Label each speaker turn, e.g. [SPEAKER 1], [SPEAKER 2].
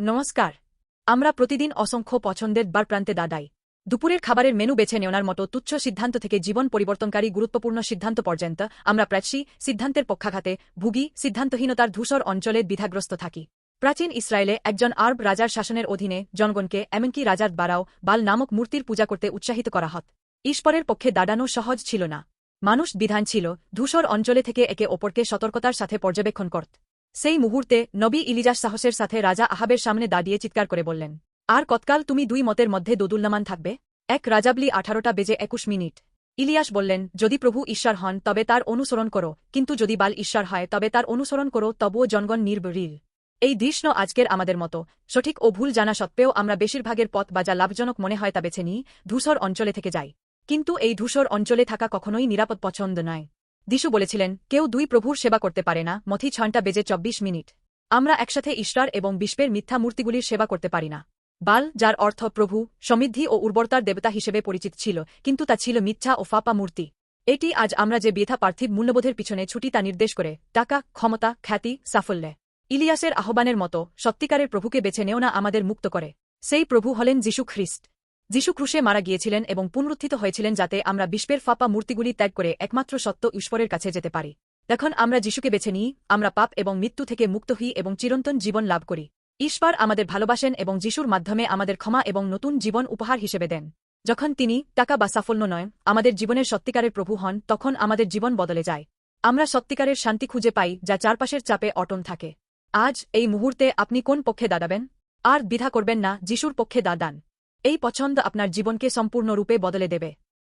[SPEAKER 1] নমস্কার। আমরা প্রতিদিন অসংখ্য পছন্দের বার প্রান্তে দাদাই। দুপুরের খাবারের মেনু বেছে নেওয়ার মতো তুচ্ছ সিদ্ধান্ত থেকে জীবন পরিবর্তনকারী গুরুত্বপূর্ণ সিদ্ধান্ত পর্যন্ত আমরা প্রাচী সিদ্ধান্তের পক্ষাঘাতে ভুগি, সিদ্ধান্তহীনতার ধূসর অঞ্চলে দ্বিধাগ্রস্ত থাকি। প্রাচীন ইসরায়েলে একজন আরব রাজার শাসনের অধীনে জনগণকে, এমনকি রাজার বারাও বাল নামক মূর্তির পূজা করতে উৎসাহিত করা হত। ঈশ্বরের পক্ষে দাঁড়ানো সহজ ছিল না। মানুষ বিধান ছিল, ধূসর অঞ্চলে থেকে একে অপরকে সতর্কতার সাথে পর্যবেক্ষণ করত। সেই মুহূর্তে নবী ইলিজাস সাহসের সাথে রাজা আহাবের সামনে দাঁড়িয়ে চিৎকার করে বললেন, আর কতকাল তুমি দুই মতের মধ্যে দোদুল্যমান থাকবে? এক রাজাবলি আঠারোটা বেজে একুশ মিনিট। ইলিয়াস বললেন, যদি প্রভু ঈশ্বর হন, তবে তার অনুসরণ করো, কিন্তু যদি বাল ঈশ্বর হয়, তবে তার অনুসরণ করো, তবুও জনগণ নির্বরিল এই দৃশ্য আজকের আমাদের মতো। সঠিক ও ভুল জানা সত্ত্বেও আমরা বেশিরভাগের পথ বা যা লাভজনক মনে হয় তা বেছে নিই, ধূসর অঞ্চলে থেকে যাই কিন্তু এই ধূসর অঞ্চলে থাকা কখনোই নিরাপদ পছন্দ নয়। দিশু বলেছিলেন, কেউ দুই প্রভুর সেবা করতে পারে না, মথি ছয়টা বেজে চব্বিশ মিনিট। আমরা একসাথে ঈশ্বর এবং বিশ্বের মিথ্যা মূর্তিগুলির সেবা করতে পারি না। বাল, যার অর্থ প্রভু, সমৃদ্ধি ও উর্বরতার দেবতা হিসেবে পরিচিত ছিল, কিন্তু তা ছিল মিথ্যা ও ফাপা মূর্তি। এটি আজ আমরা যে বেথা পার্থিব মূল্যবোধের পিছনে ছুটি তা নির্দেশ করে, টাকা, ক্ষমতা, খ্যাতি, সাফল্যে। ইলিয়াসের আহ্বানের মতো, সত্যিকারের প্রভুকে বেছে নেও না আমাদের মুক্ত করে। সেই প্রভু হলেন যিশু খ্রিস্ট। যিশু ক্রুশে মারা গিয়েছিলেন এবং পুনরুত্থিত হয়েছিলেন যাতে আমরা বিশ্বের ফাপা মূর্তিগুলি ত্যাগ করে একমাত্র সত্য ঈশ্বরের কাছে যেতে পারি। এখন আমরা যিশুকে বেছে নিই, আমরা পাপ এবং মৃত্যু থেকে মুক্ত হই এবং চিরন্তন জীবন লাভ করি। ঈশ্বর আমাদের ভালোবাসেন এবং যিশুর মাধ্যমে আমাদের ক্ষমা এবং নতুন জীবন উপহার হিসেবে দেন। যখন তিনি টাকা বা সাফল্য নয়, আমাদের জীবনের সত্যিকারের প্রভু হন, তখন আমাদের জীবন বদলে যায়। আমরা সত্যিকারের শান্তি খুঁজে পাই যা চারপাশের চাপে অটন থাকে। আজ এই মুহূর্তে আপনি কোন পক্ষে দাঁড়াবেন? আর দ্বিধা করবেন না, যিশুর পক্ষে দাদান এই পছন্দ আপনার জীবনকে সম্পূর্ণরূপে বদলে দেবে।